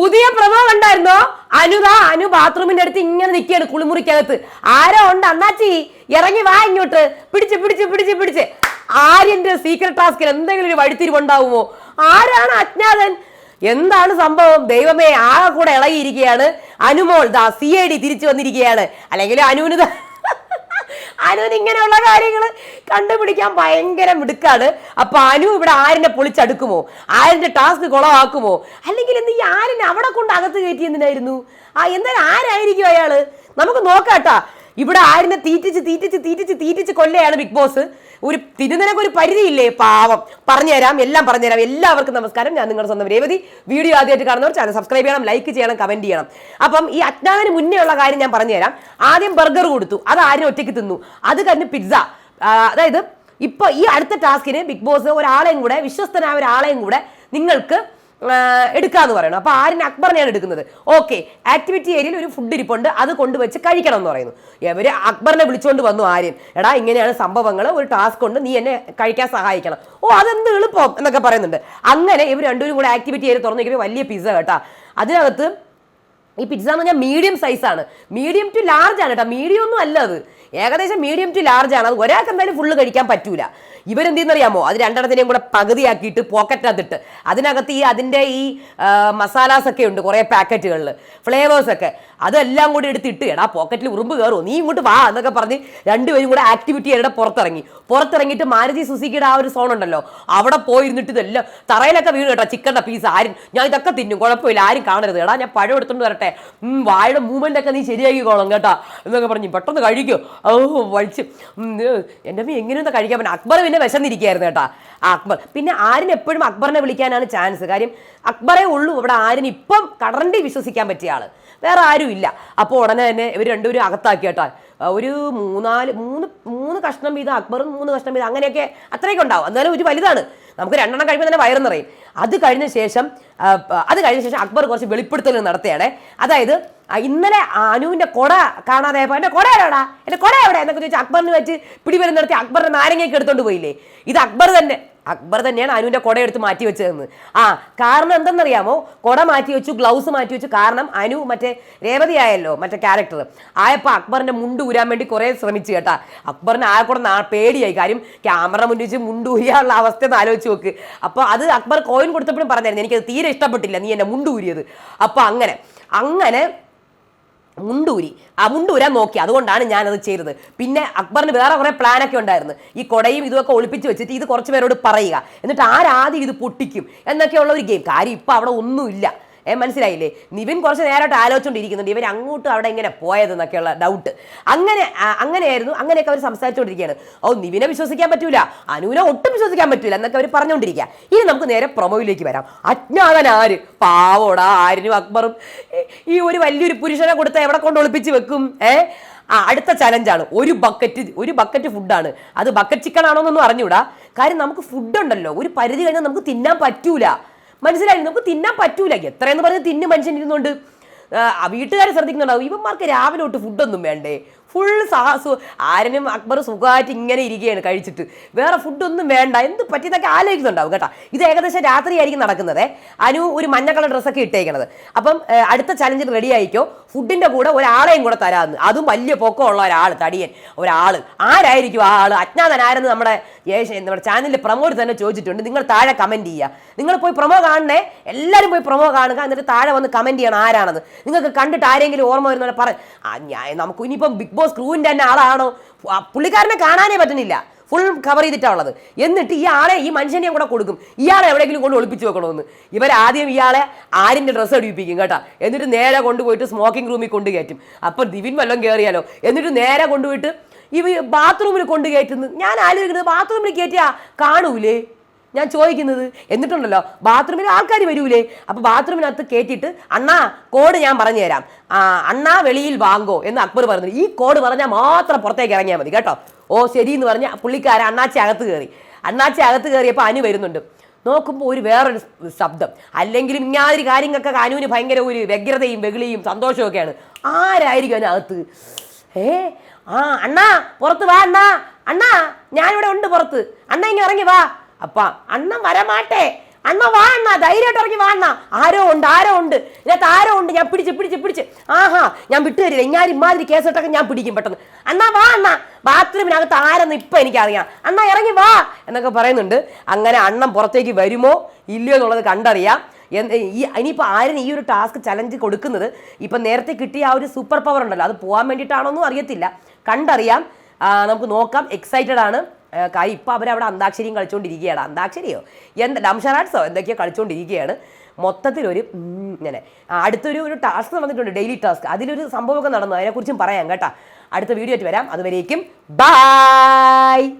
പുതിയ പ്രമോ കണ്ടായിരുന്നോ? അനുത അനു ബാത്റൂമിന്റെ അടുത്ത് ഇങ്ങനെ നിൽക്കുകയാണ് കുളിമുറിക്കകത്ത്. ആരോ ഉണ്ട് അന്നാച്ചി ഇറങ്ങി വാ ഇങ്ങോട്ട്. പിടിച്ച് പിടിച്ച് പിടിച്ച് പിടിച്ച്. ആര്യന്റെ സീക്രട്ട് ടാസ്കിൽ എന്തെങ്കിലും ഒരു വഴിത്തിരിവുണ്ടാവുമോ ആരാണ് അജ്ഞാതൻ? എന്താണ് സംഭവം? ദൈവമേ ആകെ കൂടെ ഇളകിയിരിക്കുകയാണ്. അനുമോൾ ദാ സി ഐ ഡി തിരിച്ചു വന്നിരിക്കുകയാണ്. അല്ലെങ്കിൽ അനുവിന് അനുവിന് ഇങ്ങനെയുള്ള കാര്യങ്ങൾ കണ്ടുപിടിക്കാൻ ഭയങ്കര മിടുക്കാണ്. അപ്പൊ അനു ഇവിടെ ആരിനെ പൊളിച്ചടുക്കുമോ? ആരിന്റെ ടാസ്ക് കുളമാക്കുമോ അല്ലെങ്കിൽ എന്ത് ഈ ആരിനെ അവിടെ കൊണ്ട് അകത്ത് കയറ്റി എന്തിനായിരുന്നു? ആ എന്തായാലും ആരായിരിക്കും അയാൾ? നമുക്ക് നോക്കാട്ടാ. ഇവിടെ ആരിനെ തീറ്റിച്ച് തീറ്റിച്ച് തീറ്റിച്ച് തീറ്റിച്ച് കൊല്ലയാണ് ബിഗ് ബോസ്? ഒരു തിരുനിനക്ക് ഒരു പരിധിയില്ലേ? പാവം. പറഞ്ഞുതരാം എല്ലാം പറഞ്ഞുതരാം എല്ലാവർക്കും നമസ്കാരം. ഞാൻ നിങ്ങളുടെ സ്വന്തം രേവതി. വീഡിയോ ആദ്യമായിട്ട് കാണുന്നവർ ചാനൽ സബ്സ്ക്രൈബ് ചെയ്യണം ലൈക്ക് ചെയ്യണം കമന്റ് ചെയ്യണം. അപ്പം ഈ അജ്ഞാതന് മുന്നേ ഉള്ള കാര്യം ഞാൻ പറഞ്ഞുതരാം ആദ്യം ബർഗർ കൊടുത്തു. അത് ആരും ഒറ്റയ്ക്ക് തിന്നു? അത് കഴിഞ്ഞ് പിസ്സ അതായത് ഇപ്പൊ ഈ അടുത്ത ടാസ്കിന് ബിഗ് ബോസ് ഒരാളെയും കൂടെ വിശ്വസ്തനായ ഒരാളെയും കൂടെ നിങ്ങൾക്ക് എടുക്കാന്ന് പറയുന്നു. അപ്പൊ ആരിന് അക്ബറിനെയാണ് എടുക്കുന്നത്. ഓക്കെ ആക്ടിവിറ്റി ഏരിയയിൽ ഒരു ഫുഡ് ഇരിപ്പുണ്ട്. അത് കൊണ്ടുവച്ച് കഴിക്കണം എന്ന് പറയുന്നു. ഇവർ അക്ബറിനെ വിളിച്ചുകൊണ്ട് വന്നു ആര്യൻ. എടാ ഇങ്ങനെയാണ് സംഭവങ്ങൾ. ഒരു ടാസ്ക് കൊണ്ട് നീ എന്നെ കഴിക്കാൻ സഹായിക്കണം. ഓ അതെന്ത് എളുപ്പം എന്നൊക്കെ പറയുന്നുണ്ട്. അങ്ങനെ ഇവർ രണ്ടുപേരും കൂടെ ആക്ടിവിറ്റി ഏരിയ തുറന്നു. വലിയ പിസ്സ കേട്ടാ. അതിനകത്ത് ഈ പിസ്സ എന്ന് പറഞ്ഞാൽ മീഡിയം സൈസാണ് മീഡിയം ടു ലാർജ് ആണ് കേട്ടോ മീഡിയം ഒന്നും അല്ല അത്. ഏകദേശം മീഡിയം ടു ലാർജ് ആണ്. അത് ഒരാൾക്ക് എന്തായാലും ഫുള്ള് കഴിക്കാൻ പറ്റൂല. ഇവരെന്ത് ചെയ്യുന്നറിയാമോ അത് രണ്ടെണ്ണത്തിനെയും കൂടെ പകുതിയാക്കിയിട്ട് പോക്കറ്റിനകത്തിട്ട് അതിനകത്ത് ഈ അതിന്റെ ഈ മസാലാസ് ഒക്കെ ഉണ്ട് കുറേ പാക്കറ്റുകളിൽ ഫ്ലേവേഴ്സ് ഒക്കെ. അതെല്ലാം കൂടി എടുത്തിട്ട് എടാ പോക്കറ്റിൽ ഉറുമ്പ് കയറുമോ നീ ഇങ്ങോട്ട് വാ എന്നൊക്കെ പറഞ്ഞ് രണ്ടുപേരും കൂടെ ആക്ടിവിറ്റി ആയിട്ട് പുറത്തിറങ്ങി. പുറത്തിറങ്ങിയിട്ട് മാരുതി സുസുക്കിയുടെ ആ ഒരു സോൺ ഉണ്ടല്ലോ. അവിടെ പോയിരുന്നിട്ട് ഇതെല്ലാം തറയിലൊക്കെ വീണ് കേട്ടോ. ചിക്കന്റെ പീസ് ആരും. ഞാൻ ഇതൊക്കെ തിന്നും. കുഴപ്പമില്ല. ആരും കാണരുത്. എടാ ഞാൻ പഴം എടുത്തുകൊണ്ട് വരട്ടെ. ഉം, വായുടെ മൂവ്മെന്റ് ഒക്കെ നീ ശരിയാക്കിക്കോളും കേട്ടോ. എന്നൊക്കെ പറഞ്ഞു പെട്ടെന്ന് കഴിക്കും. ഓ വഴിച്ച് എന്റെ അമ്മ എങ്ങനെയൊന്നും കഴിക്കാൻ പറ്റും? അക്ബർ പിന്നെ വിശന്നിരിക്കുകയായിരുന്നു കേട്ടോ. അക്ബർ. പിന്നെ ആരിന് എപ്പോഴും അക്ബറിനെ വിളിക്കാനാണ് ചാൻസ് കാര്യം അക്ബറേ ഉള്ളൂ. ഇവിടെ ആരിന് ഇപ്പം കടണ്ടി വിശ്വസിക്കാൻ പറ്റിയ ആൾ. വേറെ ആരും ഇല്ല. അപ്പോൾ ഉടനെ തന്നെ ഇവർ രണ്ടുപേരും അകത്താക്കി കേട്ടോ. ഒരു മൂന്നാൽ മൂന്ന് മൂന്ന് കഷ്ണം വീതം അക്ബറും മൂന്ന് കഷ്ണം വീതം അങ്ങനെയൊക്കെ അത്രയൊക്കെ ഉണ്ടാവും. എന്നാലും ഒരു വലുതാണ്. നമുക്ക് രണ്ടെണ്ണം കഴിയുമ്പോൾ തന്നെ വയറ് നിറയും. അത് കഴിഞ്ഞ ശേഷം അത് കഴിഞ്ഞ ശേഷം അക്ബർ കുറച്ച് വെളിപ്പെടുത്തൽ നടത്തുകയാണ്. അതായത് ഇന്നലെ അനുവിന്റെ കൊട കാണാതായപ്പോ എന്റെ കൊട എവിടെടാ എന്റെ കൊട എവിടെ? എന്നൊക്കെ ചോദിച്ചാൽ അക്ബറിന് വെച്ച് പിടിവരുന്ന നടത്തി അക്ബറിന്റെ നാരങ്ങയൊക്കെ എടുത്തോണ്ട് പോയില്ലേ? ഇത് അക്ബർ തന്നെ അക്ബർ തന്നെയാണ് അനുവിന്റെ കുട എടുത്ത് മാറ്റി വെച്ചതെന്ന്. ആ കാരണം എന്തെന്നറിയാമോ? കുട മാറ്റി വെച്ചു ഗ്ലൗസ് മാറ്റി വെച്ചു. കാരണം അനു മറ്റേ രേവതി ആയല്ലോ മറ്റേ ക്യാരക്ടർ ആയപ്പോൾ അക്ബറിന്റെ മുണ്ട് ഊരാൻ വേണ്ടി കുറേ ശ്രമിച്ചു കേട്ടാ. അക്ബറിന് ആ കൂടെ പേടിയായി. കാര്യം ക്യാമറ മുന്നിൽ വെച്ച് മുണ്ട് ഊരിയാനുള്ള അവസ്ഥ എന്ന് ആലോചിച്ച് നോക്ക്. അപ്പോൾ അത് അക്ബർ കോയിൻ കൊടുത്തപ്പോഴും പറഞ്ഞായിരുന്നു എനിക്കത് തീരെ ഇഷ്ടപ്പെട്ടില്ല. നീ എന്നെ മുണ്ട് ഊരിയത്. അപ്പോൾ അങ്ങനെ അങ്ങനെ മുണ്ടൂരി. ആ മുണ്ടൂരാൻ നോക്കി. അതുകൊണ്ടാണ് ഞാനത് ചെയ്തത്. പിന്നെ അക്ബറിന് വേറെ കുറേ പ്ലാനൊക്കെ ഉണ്ടായിരുന്നു. ഈ കൊടയും ഇതുമൊക്കെ ഒളിപ്പിച്ച് വെച്ചിട്ട് ഇത് കുറച്ച് പേരോട് പറയുക. എന്നിട്ട് ആരാദ്യം ഇത് പൊട്ടിക്കും എന്നൊക്കെയുള്ള ഒരു ഗെയിം കാര്യം ഇപ്പം അവിടെ ഒന്നുമില്ല. ഏ മനസ്സിലായില്ലേ? നിവിൻ കുറച്ച് നേരമായിട്ട് ആലോചിച്ചുകൊണ്ടിരിക്കുന്നുണ്ട് ഇവർ അങ്ങോട്ടും അവിടെ ഇങ്ങനെ പോയതെന്നൊക്കെയുള്ള ഡൗട്ട് അങ്ങനെ അങ്ങനെയായിരുന്നു അങ്ങനെയൊക്കെ അവർ സംസാരിച്ചുകൊണ്ടിരിക്കുകയാണ് ഓ നിവിനെ വിശ്വസിക്കാൻ പറ്റൂല. അനുവിനെ ഒട്ടും വിശ്വസിക്കാൻ പറ്റൂല എന്നൊക്കെ അവർ പറഞ്ഞുകൊണ്ടിരിക്കുക ഇനി നമുക്ക് നേരെ പ്രൊമോയിലേക്ക് വരാം. അജ്ഞാതൻ ആര്? പാവോടാ ആരിനും അക്ബറും. ഈ ഒരു വലിയൊരു പുരുഷനെ കൊടുത്ത എവിടെ കൊണ്ട് ഒളിപ്പിച്ച് വെക്കും? ഏ? ആ അടുത്ത ചലഞ്ചാണ് ഒരു ബക്കറ്റ് ഒരു ബക്കറ്റ് ഫുഡാണ് അത് ബക്കറ്റ് ചിക്കൻ ആണോ എന്നൊന്നും അറിഞ്ഞൂടാ. കാര്യം നമുക്ക് ഫുഡ് ഉണ്ടല്ലോ. ഒരു പരിധി കഴിഞ്ഞാൽ നമുക്ക് തിന്നാൻ പറ്റൂല. മനസ്സിലായി. നമുക്ക് തിന്നാൻ പറ്റൂല. എത്രയെന്ന് പറഞ്ഞ് തിന്ന് മനുഷ്യൻ ഇരുന്നുകൊണ്ട് വീട്ടുകാരെ ശ്രദ്ധിക്കുന്നുണ്ടാവും. ഇവന്മാർക്ക് രാവിലെ തൊട്ട് ഫുഡൊന്നും വേണ്ടേ? ഫുൾ സാഹസു ആരനും അക്ബർ സുഖമായിട്ട് ഇങ്ങനെ ഇരിക്കുകയാണ് കഴിച്ചിട്ട്. വേറെ ഫുഡൊന്നും വേണ്ട. എന്ത് പറ്റിയതൊക്കെ ആലോചിക്കുന്നുണ്ടാവും കേട്ടോ. ഇത് ഏകദേശം രാത്രിയായിരിക്കും നടക്കുന്നത്. അനു ഒരു മഞ്ഞ കളർ ഡ്രസ്സൊക്കെ ഇട്ടേക്കണത്. അപ്പം അടുത്ത ചലഞ്ചിൽ റെഡി ആയിക്കോ. ഫുഡിന്റെ കൂടെ ഒരാളെയും കൂടെ തരാമെന്ന്. അതും വലിയ പൊക്കമുള്ള ഒരാൾ തടിയൻ ഒരാൾ ആരായിരിക്കും ആ ആൾ അജ്ഞാതനായിരുന്നു നമ്മുടെ യേശ നമ്മുടെ ചാനലിൽ പ്രമോട്ട് തന്നെ ചോദിച്ചിട്ടുണ്ട്. നിങ്ങൾ താഴെ കമന്റ് ചെയ്യുക നിങ്ങൾ പോയി പ്രൊമോ കാണണേ. എല്ലാവരും പോയി പ്രൊമോ കാണുക. എന്നിട്ട് താഴെ വന്ന് കമന്റ് ചെയ്യണം ആരാണെന്ന്. നിങ്ങൾക്ക് കണ്ടിട്ട് ആരെങ്കിലും ഓർമ്മ വരുന്ന പറ. നമുക്ക് ഇനിയിപ്പം ബിഗ് ബോസ് ക്രൂവിന്റെ തന്നെ ആളാണോ? പുള്ളിക്കാരനെ കാണാനേ പറ്റുന്നില്ല. ഫുൾ കവർ ചെയ്തിട്ടാണുള്ളത് എന്നിട്ട് ഈ ആളെ ഈ മനുഷ്യനെയും കൂടെ കൊടുക്കും. ഇയാളെ എവിടെയെങ്കിലും കൊണ്ട് ഒളിപ്പിച്ച് വെക്കണമെന്ന് ഇവരാദ്യം ഇയാളെ ആരിന്റെ ഡ്രസ്സ് അടിപ്പിക്കും കേട്ടോ. എന്നിട്ട് നേരെ കൊണ്ടുപോയിട്ട് സ്മോക്കിംഗ് റൂമിൽ കൊണ്ട് കയറ്റും. അപ്പം ദിവിൻ വല്ലതും കയറിയാലോ എന്നിട്ട് നേരെ കൊണ്ടുപോയിട്ട് ഇവ ബാത്റൂമിൽ കൊണ്ട് കയറ്റുന്നു. ഞാൻ ആലോചിക്കുന്നത് ബാത്റൂമിൽ കയറ്റിയാ കാണൂലേ? ഞാൻ ചോദിക്കുന്നത് എന്നിട്ടുണ്ടല്ലോ ബാത്റൂമിൽ ആൾക്കാർ വരൂലേ? അപ്പോൾ ബാത്റൂമിനകത്ത് കയറ്റിയിട്ട് അണ്ണാ കോഡ് ഞാൻ പറഞ്ഞു തരാം. അണ്ണാ വെളിയിൽ വാങ്ങോ എന്ന് അക്ബർ പറഞ്ഞു. ഈ കോഡ് പറഞ്ഞാൽ മാത്രം പുറത്തേക്ക് ഇറങ്ങിയാൽ മതി കേട്ടോ. ഓ ശരി എന്ന് പറഞ്ഞ പുള്ളിക്കാരൻ അണ്ണാച്ചി അകത്ത് കയറി. അണ്ണാച്ചി അകത്ത് കയറിയപ്പോൾ അനു വരുന്നുണ്ട്. നോക്കുമ്പോൾ ഒരു വേറൊരു ശബ്ദം. അല്ലെങ്കിലും ഇങ്ങാതിരി കാര്യങ്ങൾക്കൊക്കെ അനുവിന് ഭയങ്കര ഒരു വ്യഗ്രതയും വെകിളിയും സന്തോഷവും ഒക്കെയാണ് ആരായിരിക്കും അതിനകത്ത്? ഏ? ആ അണ്ണാ പുറത്ത് വാ അണ്ണാ. അണ്ണാ ഞാനിവിടെ ഉണ്ട് പുറത്ത്. അണ്ണ ഇങ്ങനെ ഇറങ്ങി വാ. അപ്പ അണ്ണൻ വരമാട്ടെ. അണ്ണ വാ അണ്ണ. ധൈര്യമായിട്ട് ഇറങ്ങി വാ അണ്ണ. ആരോ ഉണ്ട് ആരോ ഉണ്ട്. ഇതിനകത്ത് ആരോ ഉണ്ട്? ഞാൻ പിടിച്ച് പിടിച്ച് പിടിച്ച്. ആഹാ ഞാൻ വിട്ടുതരില്ല ഞാൻ ഇമാതിരി കേസിട്ടൊക്കെ ഞാൻ പിടിക്കും പെട്ടെന്ന്. അണ്ണാ വാ അണ്ണ. ബാത്റൂമിനകത്ത് ആരെന്ന് ഇപ്പൊ എനിക്കറിയാം. അണ്ണ ഇറങ്ങി വാ എന്നൊക്കെ പറയുന്നുണ്ട്. അങ്ങനെ അണ്ണൻ പുറത്തേക്ക് വരുമോ? ഇല്ലയോ എന്നുള്ളത് കണ്ടറിയാം. ഈ ഇനിയിപ്പോൾ ആരും ഈ ഒരു ടാസ്ക് ചലഞ്ച് കൊടുക്കുന്നത്? ഇപ്പം നേരത്തെ കിട്ടിയ ആ ഒരു സൂപ്പർ പവർ ഉണ്ടല്ലോ അത് പോകാൻ വേണ്ടിയിട്ടാണോന്നും അറിയത്തില്ല. കണ്ടറിയാം. നമുക്ക് നോക്കാം. എക്സൈറ്റഡ് ആണ്. കാര്യം അവർ അവരവിടെ അന്താക്ഷരിയും കളിച്ചുകൊണ്ടിരിക്കുകയാണ് അന്താക്ഷരിയോ? എന്താ ഡംഷറാട്സോ എന്തൊക്കെയോ കളിച്ചുകൊണ്ടിരിക്കുകയാണ് മൊത്തത്തിലൊരു ഇങ്ങനെ. അടുത്തൊരു ഒരു ടാസ്ക് നടന്നിട്ടുണ്ട് ഡെയിലി ടാസ്ക് അതിലൊരു സംഭവമൊക്കെ നടന്നു. അതിനെക്കുറിച്ചും പറയാം കേട്ടോ. അടുത്ത വീഡിയോ ആയിട്ട് വരാം. അതുവരേക്കും ബൈ